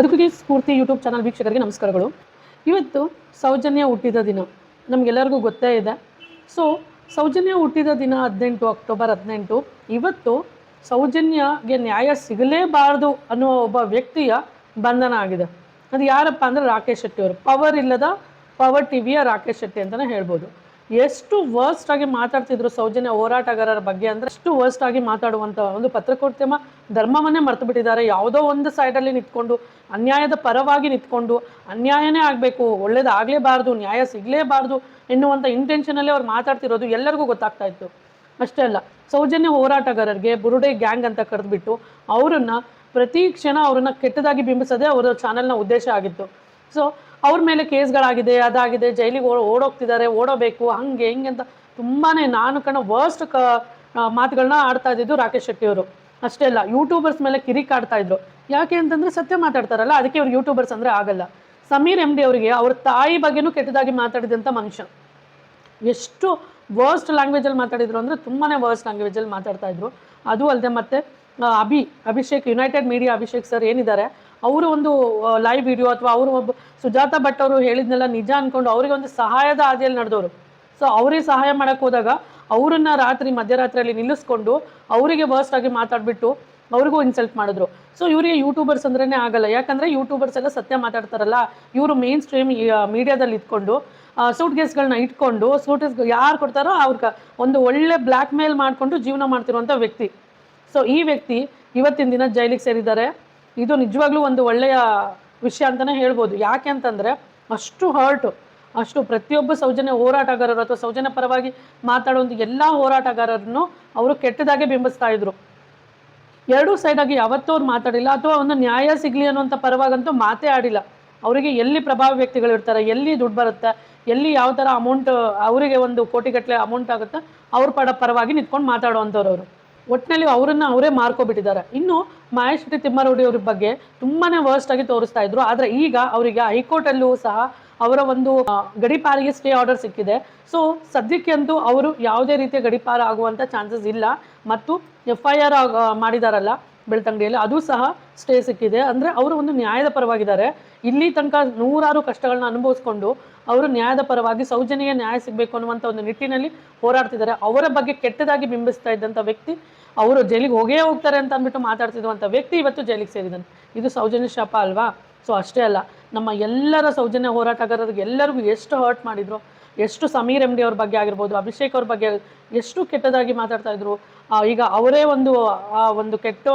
ಬದುಕಿಗೆ ಸ್ಫೂರ್ತಿ YouTube channel ವೀಕ್ಷಕರಿಗೆ ನಮಸ್ಕಾರಗಳು. ಇವತ್ತು ಸೌಜನ್ಯ ಹುಟ್ಟಿದ ದಿನ. ನಮಗೆಲ್ಲರಿಗೂ ಗೊತ್ತೇ ಇದೆ. ಸೊ ಸೌಜನ್ಯ ಹುಟ್ಟಿದ ದಿನ ಹದಿನೆಂಟು ಅಕ್ಟೋಬರ್ ಹದಿನೆಂಟು. ಇವತ್ತು ಸೌಜನ್ಯಗೆ ನ್ಯಾಯ ಸಿಗಲೇಬಾರದು ಅನ್ನೋ ಒಬ್ಬ ವ್ಯಕ್ತಿಯ ಬಂಧನ ಆಗಿದೆ. ಅದು ಯಾರಪ್ಪ ಅಂದರೆ ರಾಕೇಶ್ ಶೆಟ್ಟಿ ಅವರು. ಪವರ್ ಇಲ್ಲದ ಪವರ್ ಟಿವಿಯ ರಾಕೇಶ್ ಶೆಟ್ಟಿ ಅಂತಲೇ ಹೇಳ್ಬೋದು. ಎಷ್ಟು ವರ್ಸ್ಟ್ ಆಗಿ ಮಾತಾಡ್ತಿದ್ರು ಸೌಜನ್ಯ ಹೋರಾಟಗಾರರ ಬಗ್ಗೆ ಅಂದ್ರೆ ಎಷ್ಟು ವರ್ಸ್ಟ್ ಆಗಿ ಮಾತಾಡುವಂತ ಒಂದು ಪತ್ರಕರ್ತಮ ಧರ್ಮವನ್ನೇ ಮರೆತು ಬಿಟ್ಟಿದ್ದಾರೆ. ಯಾವುದೋ ಒಂದು ಸೈಡಲ್ಲಿ ನಿಂತ್ಕೊಂಡು, ಅನ್ಯಾಯದ ಪರವಾಗಿ ನಿಂತ್ಕೊಂಡು, ಅನ್ಯಾಯನೇ ಆಗಬೇಕು, ಒಳ್ಳೇದಾಗಲೇಬಾರ್ದು, ನ್ಯಾಯ ಸಿಗಲೇಬಾರ್ದು ಎನ್ನುವಂಥ ಇಂಟೆನ್ಷನಲ್ಲೇ ಅವ್ರು ಮಾತಾಡ್ತಿರೋದು ಎಲ್ಲರಿಗೂ ಗೊತ್ತಾಗ್ತಾ ಇತ್ತು. ಅಷ್ಟೇ ಅಲ್ಲ, ಸೌಜನ್ಯ ಹೋರಾಟಗಾರರಿಗೆ ಬುರುಡೆ ಗ್ಯಾಂಗ್ ಅಂತ ಕರೆದ್ಬಿಟ್ಟು ಅವರನ್ನು ಪ್ರತಿ ಕ್ಷಣ ಅವರನ್ನು ಕೆಟ್ಟದಾಗಿ ಬಿಂಬಿಸೋದೇ ಅವರ ಚಾನೆಲ್ನ ಉದ್ದೇಶ ಆಗಿತ್ತು. ಸೊ ಅವ್ರ ಮೇಲೆ ಕೇಸ್ಗಳಾಗಿದೆ, ಅದಾಗಿದೆ, ಜೈಲಿಗೆ ಓಡೋಗ್ತಿದ್ದಾರೆ, ಓಡೋಬೇಕು, ಹಂಗೆ, ಹಿಂಗೆ ಅಂತ ತುಂಬಾ ನಾನು ಕಣ ವರ್ಸ್ಟ್ ಕ ಮಾತುಗಳನ್ನ ಆಡ್ತಾ ಇದ್ದಿದ್ದು ರಾಕೇಶ್ ಶೆಟ್ಟಿ ಅವರು. ಅಷ್ಟೇ ಅಲ್ಲ ಯೂಟ್ಯೂಬರ್ಸ್ ಮೇಲೆ ಕಿರಿಕ್ ಆಡ್ತಾ ಇದ್ರು. ಯಾಕೆ ಅಂತಂದ್ರೆ ಸತ್ಯ ಮಾತಾಡ್ತಾರಲ್ಲ, ಅದಕ್ಕೆ ಅವ್ರು ಯೂಟ್ಯೂಬರ್ಸ್ ಅಂದ್ರೆ ಆಗಲ್ಲ. ಸಮೀರ್ ಎಂ ಡಿ ಅವರಿಗೆ ಅವ್ರ ತಾಯಿ ಬಗ್ಗೆನೂ ಕೆಟ್ಟದಾಗಿ ಮಾತಾಡಿದಂಥ ಮನುಷ್ಯ. ಎಷ್ಟು ವರ್ಸ್ಟ್ ಲ್ಯಾಂಗ್ವೇಜಲ್ಲಿ ಮಾತಾಡಿದ್ರು ಅಂದರೆ ತುಂಬಾ ವರ್ಸ್ಟ್ ಲ್ಯಾಂಗ್ವೇಜಲ್ಲಿ ಮಾತಾಡ್ತಾ ಇದ್ರು. ಅದು ಅಲ್ಲದೆ ಮತ್ತೆ Abhi, Abhishek United Media Abhishek sir ಏನಿದ್ದಾರೆ ಅವರು ಒಂದು ಲೈವ್ ವಿಡಿಯೋ ಅಥವಾ ಅವರು ಒಬ್ಬ ಸುಜಾತ ಭಟ್ ಅವರು ಹೇಳಿದ್ನೆಲ್ಲ ನಿಜ ಅನ್ಕೊಂಡು ಅವರಿಗೆ ಒಂದು ಸಹಾಯದ ಹಾದಿಯಲ್ಲಿ ನಡೆದವರು. ಸೊ ಅವರಿಗೆ ಸಹಾಯ ಮಾಡಕ್ಕೆ ಹೋದಾಗ ಅವರನ್ನ ರಾತ್ರಿ ಮಧ್ಯರಾತ್ರಿಯಲ್ಲಿ ನಿಲ್ಲಿಸ್ಕೊಂಡು ಅವರಿಗೆ ವರ್ಸ್ಟ್ ಆಗಿ ಮಾತಾಡ್ಬಿಟ್ಟು ಅವ್ರಿಗೂ ಇನ್ಸಲ್ಟ್ ಮಾಡಿದ್ರು. ಸೊ ಇವರಿಗೆ ಯೂಟ್ಯೂಬರ್ಸ್ ಅಂದ್ರೇ ಆಗಲ್ಲ. ಯಾಕಂದ್ರೆ ಯೂಟ್ಯೂಬರ್ಸ್ ಎಲ್ಲ ಸತ್ಯ ಮಾತಾಡ್ತಾರಲ್ಲ. ಇವರು ಮೇನ್ ಸ್ಟ್ರೀಮ್ ಮೀಡಿಯಾದಲ್ಲಿ ಇಟ್ಕೊಂಡು ಸೂಟ್ ಕೇಸ್ಗಳನ್ನ ಇಟ್ಕೊಂಡು ಸೂಟ್ ಯಾರು ಕೊಡ್ತಾರೋ ಅವ್ರಿಗೆ ಒಂದು ಒಳ್ಳೆ ಬ್ಲ್ಯಾಕ್ ಮೇಲ್ ಮಾಡಿಕೊಂಡು ಜೀವನ ಮಾಡ್ತಿರುವಂಥ ವ್ಯಕ್ತಿ. ಸೊ ಈ ವ್ಯಕ್ತಿ ಇವತ್ತಿನ ದಿನ ಜೈಲಿಗೆ ಸೇರಿದ್ದಾರೆ. ಇದು ನಿಜವಾಗ್ಲೂ ಒಂದು ಒಳ್ಳೆಯ ವಿಷಯ ಅಂತಲೇ ಹೇಳ್ಬೋದು. ಯಾಕೆ ಅಂತಂದರೆ ಅಷ್ಟು ಹರ್ಟು ಅಷ್ಟು ಪ್ರತಿಯೊಬ್ಬ ಸೌಜನ್ಯ ಹೋರಾಟಗಾರರು ಅಥವಾ ಸೌಜನ್ಯ ಪರವಾಗಿ ಮಾತಾಡುವಂಥ ಎಲ್ಲ ಹೋರಾಟಗಾರರನ್ನು ಅವರು ಕೆಟ್ಟದಾಗೆ ಬಿಂಬಿಸ್ತಾ ಇದ್ರು. ಎರಡೂ ಸೈಡಾಗಿ ಯಾವತ್ತೂ ಅವ್ರು ಮಾತಾಡಿಲ್ಲ ಅಥವಾ ಒಂದು ನ್ಯಾಯ ಸಿಗಲಿ ಅನ್ನೋಂಥ ಪರವಾಗಂತೂ ಮಾತೇ ಆಡಿಲ್ಲ. ಅವರಿಗೆ ಎಲ್ಲಿ ಪ್ರಭಾವ ವ್ಯಕ್ತಿಗಳು ಇರ್ತಾರೆ, ಎಲ್ಲಿ ದುಡ್ಡು ಬರುತ್ತೆ, ಎಲ್ಲಿ ಯಾವ ಥರ ಅಮೌಂಟ್ ಅವರಿಗೆ ಒಂದು ಕೋಟಿಗಟ್ಟಲೆ ಅಮೌಂಟ್ ಆಗುತ್ತೆ, ಅವ್ರ ಪಡ ಪರವಾಗಿ ನಿಂತ್ಕೊಂಡು ಮಾತಾಡುವಂಥವ್ರು ಅವರು. ಒಟ್ಟಿನಲ್ಲಿ ಅವರನ್ನು ಅವರೇ ಮಾರ್ಕೊಬಿಟ್ಟಿದ್ದಾರೆ. ಇನ್ನು ಮಹೇಶ್ ಶೆಟ್ಟಿ ತಿಮ್ಮಾರೋಡಿ ಅವ್ರ ಬಗ್ಗೆ ತುಂಬಾನೇ ವರ್ಸ್ಟ್ ಆಗಿ ತೋರಿಸ್ತಾ ಇದ್ರು. ಆದರೆ ಈಗ ಅವರಿಗೆ ಹೈಕೋರ್ಟಲ್ಲೂ ಸಹ ಅವರ ಒಂದು ಗಡೀಪಾರಿಗೆ ಸ್ಟೇ ಆರ್ಡರ್ ಸಿಕ್ಕಿದೆ. ಸೊ ಸದ್ಯಕ್ಕೆ ಅಂತೂ ಅವರು ಯಾವುದೇ ರೀತಿಯ ಗಡಿಪಾರ ಆಗುವಂಥ ಚಾನ್ಸಸ್ ಇಲ್ಲ. ಮತ್ತು ಎಫ್ ಐ ಆರ್ ಮಾಡಿದಾರಲ್ಲ. ಬೆಳ್ತಂಗಡಿಯಲ್ಲಿ ಅದು ಸಹ ಸ್ಟೇ ಸಿಕ್ಕಿದೆ. ಅಂದರೆ ಅವರು ಒಂದು ನ್ಯಾಯದ ಪರವಾಗಿದ್ದಾರೆ. ಇಲ್ಲಿ ತನಕ ನೂರಾರು ಕಷ್ಟಗಳನ್ನ ಅನುಭವಿಸ್ಕೊಂಡು ಅವರು ನ್ಯಾಯದ ಪರವಾಗಿ ಸೌಜನ್ಯ ನ್ಯಾಯ ಸಿಗಬೇಕು ಅನ್ನುವಂಥ ಒಂದು ನಿಟ್ಟಿನಲ್ಲಿ ಹೋರಾಡ್ತಿದ್ದಾರೆ. ಅವರ ಬಗ್ಗೆ ಕೆಟ್ಟದಾಗಿ ಬಿಂಬಿಸ್ತಾ ಇದ್ದಂಥ ವ್ಯಕ್ತಿ, ಅವರು ಜೈಲಿಗೆ ಹೋಗೇ ಹೋಗ್ತಾರೆ ಅಂತ ಅಂದ್ಬಿಟ್ಟು ಮಾತಾಡ್ತಿದ್ದಂಥ ವ್ಯಕ್ತಿ ಇವತ್ತು ಜೈಲಿಗೆ ಸೇರಿದ್ದಾನೆ. ಇದು ಸೌಜನ್ಯ ಶಾಪ ಅಲ್ವಾ? ಸೊ ಅಷ್ಟೇ ಅಲ್ಲ. ನಮ್ಮ ಎಲ್ಲರ ಸೌಜನ್ಯ ಹೋರಾಟಗಾರರಿಗೆ ಎಲ್ಲರಿಗೂ ಎಷ್ಟು ಹರ್ಟ್ ಮಾಡಿದ್ರು, ಎಷ್ಟು ಸಮೀರ್ ಎಂ ಡಿ ಅವ್ರ ಬಗ್ಗೆ ಆಗಿರ್ಬೋದು, ಅಭಿಷೇಕ್ ಅವ್ರ ಬಗ್ಗೆ ಎಷ್ಟು ಕೆಟ್ಟದಾಗಿ ಮಾತಾಡ್ತಾ ಇದ್ರು ಈಗ ಅವರೇ ಒಂದು, ಆ, ಒಂದು ಕೆಟ್ಟ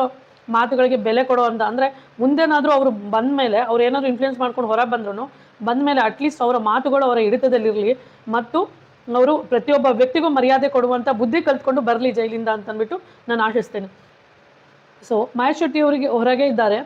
ಮಾತುಗಳಿಗೆ ಬೆಲೆ ಕೊಡೋ ಅಂತ. ಅಂದರೆ ಮುಂದೇನಾದರೂ ಅವರು ಬಂದ ಮೇಲೆ ಅವ್ರು ಏನಾದರೂ ಇನ್ಫ್ಲುಯೆನ್ಸ್ ಮಾಡ್ಕೊಂಡು ಹೊರ ಬಂದ್ರು ಬಂದ ಮೇಲೆ ಅಟ್ಲೀಸ್ಟ್ ಅವರ ಮಾತುಗಳು ಅವರ ಹಿಡಿತದಲ್ಲಿರಲಿ ಮತ್ತು ಅವರು ಪ್ರತಿಯೊಬ್ಬ ವ್ಯಕ್ತಿಗೂ ಮರ್ಯಾದೆ ಕೊಡುವಂಥ ಬುದ್ಧಿ ಕಲ್ತ್ಕೊಂಡು ಬರಲಿ ಜೈಲಿಂದ ಅಂತ ಅಂದ್ಬಿಟ್ಟು ನಾನು ಆಶಿಸ್ತೇನೆ. ಸೊ ಮಹೇಶ್ ಶೆಟ್ಟಿ ಅವರಿಗೆ ಹೊರಗೆ ಇದ್ದಾರೆ.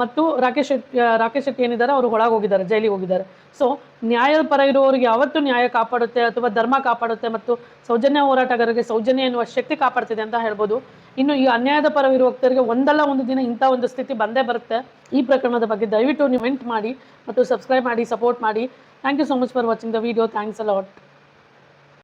ಮತ್ತು ರಾಕೇಶ್ ಶೆಟ್ಟಿ ರಾಕೇಶ್ ಶೆಟ್ಟಿ ಏನಿದ್ದಾರೆ, ಅವರು ಒಳಗೆ ಹೋಗಿದ್ದಾರೆ, ಜೈಲಿಗೆ ಹೋಗಿದ್ದಾರೆ. ಸೊ ನ್ಯಾಯದ ಪರ ಇರುವವರಿಗೆ ಯಾವತ್ತು ನ್ಯಾಯ ಕಾಪಾಡುತ್ತೆ ಅಥವಾ ಧರ್ಮ ಕಾಪಾಡುತ್ತೆ ಮತ್ತು ಸೌಜನ್ಯ ಹೋರಾಟಗಾರರಿಗೆ ಸೌಜನ್ಯ ಎನ್ನುವ ಶಕ್ತಿ ಕಾಪಾಡ್ತಿದೆ ಅಂತ ಹೇಳ್ಬೋದು. ಇನ್ನು ಈ ಅನ್ಯಾಯದ ಪರ ಇರುವ ಭಕ್ತರಿಗೆ ಒಂದಲ್ಲ ಒಂದು ದಿನ ಇಂಥ ಒಂದು ಸ್ಥಿತಿ ಬಂದೇ ಬರುತ್ತೆ. ಈ ಪ್ರಕರಣದ ಬಗ್ಗೆ ದಯವಿಟ್ಟು ನೀವು ಮಾಡಿ ಮತ್ತು ಸಬ್ಸ್ಕ್ರೈಬ್ ಮಾಡಿ ಸಪೋರ್ಟ್ ಮಾಡಿ. Thank you so much for watching the video thanks a lot